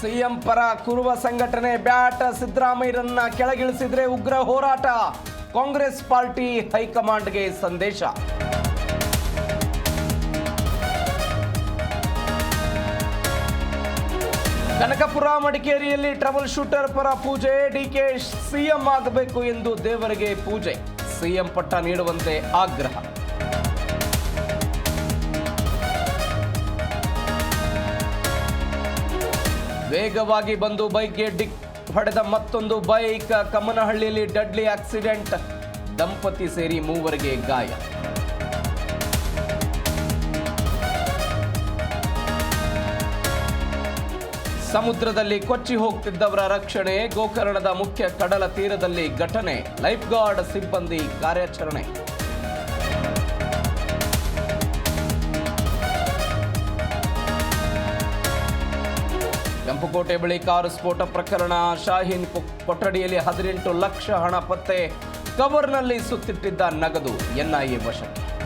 CM ಪರ ಕುರುವ ಸಂಘಟನೆ bat ಸಿದ್ದರಾಮಯ್ಯರನ್ನ ಕೆಳಗಿಳಿಸಿದ್ರೆ ಉಗ್ರ ಹೋರಾಟ. ಕಾಂಗ್ರೆಸ್ ಪಾರ್ಟಿ ಹೈಕಮಾಂಡ್ಗೆ ಸಂದೇಶ. ಕನಕಪುರ ಮಡಿಕೇರಿಯಲ್ಲಿ ಟ್ರಬಲ್ ಶೂಟರ್ ಪರ ಪೂಜೆ, ಡಿಕೆ ಸಿಎಂ ಆಗಬೇಕು ಎಂದು ದೇವರಿಗೆ ಪೂಜೆ. ಸಿಎಂ ಪಟ್ಟ ನೀಡುವಂತೆ ಆಗ್ರಹ. ವೇಗವಾಗಿ ಬಂದು ಬೈಕ್ಗೆ ಡಿಕ್ ಹೊಡೆದ ಮತ್ತೊಂದು ಬೈಕ್ ಕಮ್ಮನಹಳ್ಳಿಯಲ್ಲಿ ಡಡ್ಲಿ ಆಕ್ಸಿಡೆಂಟ್. ದಂಪತಿ ಸೇರಿ ಮೂವರಿಗೆ ಗಾಯ. ಸಮುದ್ರದಲ್ಲಿ ಕೊಚ್ಚಿ ಹೋಗ್ತಿದ್ದವರ ರಕ್ಷಣೆ, ಗೋಕರ್ಣದ ಮುಖ್ಯ ಕಡಲ ತೀರದಲ್ಲಿ ಘಟನೆ ಲೈಫ್ ಗಾರ್ಡ್ ಸಿಬ್ಬಂದಿ ಕಾರ್ಯಾಚರಣೆ. ಕೆಂಪುಕೋಟೆ ಬಳಿ ಕಾರು ಸ್ಫೋಟ ಪ್ರಕರಣ. ಶಾಹೀನ್ ಕೊಠಡಿಯಲ್ಲಿ ಹದಿನೆಂಟು ಲಕ್ಷ ಹಣ ಪತ್ತೆ. ಕವರ್ನಲ್ಲಿ ಸುತ್ತಿಟ್ಟಿದ್ದ ನಗದು ಎನ್ಐಎ ವಶಕ್ಕೆ.